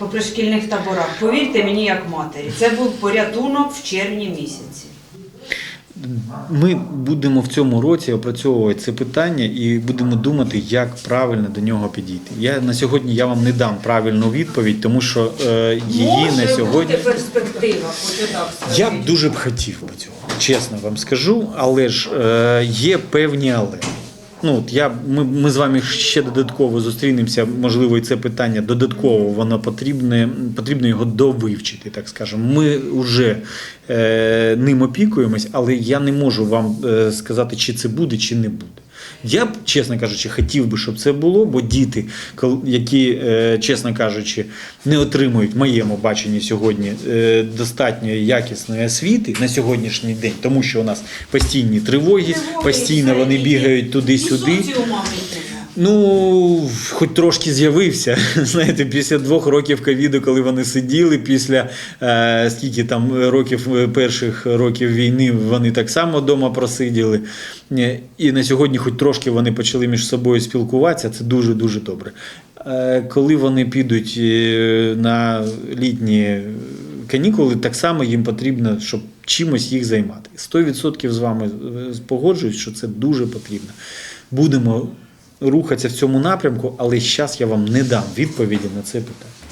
по пришкільних таборах. Повірте мені, як матері, це був порятунок в червні місяці. Ми будемо в цьому році опрацьовувати це питання і будемо думати, як правильно до нього підійти. Я на сьогодні я вам не дам правильну відповідь, тому що е, її Може на сьогодні. бути перспектива. Я б дуже б хотів би цього, чесно вам скажу, але ж е, є певні але. Ну, от я, ми, ми з вами ще додатково зустрінемося, можливо, і це питання додатково, воно потрібне, потрібно його довивчити, так скажемо. Ми вже е, ним опікуємось, але я не можу вам е, сказати, чи це буде, чи не буде. Я б, чесно кажучи, хотів би, щоб це було, бо діти, які, е, чесно кажучи, не отримують в моєму баченні сьогодні е, достатньої якісної освіти на сьогоднішній день, тому що у нас постійні Тривоги, постійно вони бігають туди-сюди. Ну, хоч трошки з'явився. Знаєте, після двох років ковіду, коли вони сиділи, після е, скільки там років е, перших років війни вони так само вдома просиділи. Е, І на сьогодні, хоч трошки вони почали між собою спілкуватися, це дуже дуже добре. Е, Коли вони підуть е, на літні канікули, так само їм потрібно, щоб чимось їх займати. 100% з вами погоджуюсь, що це дуже потрібно. Будемо рухатися в цьому напрямку, але зараз я вам не дам відповіді на це питання.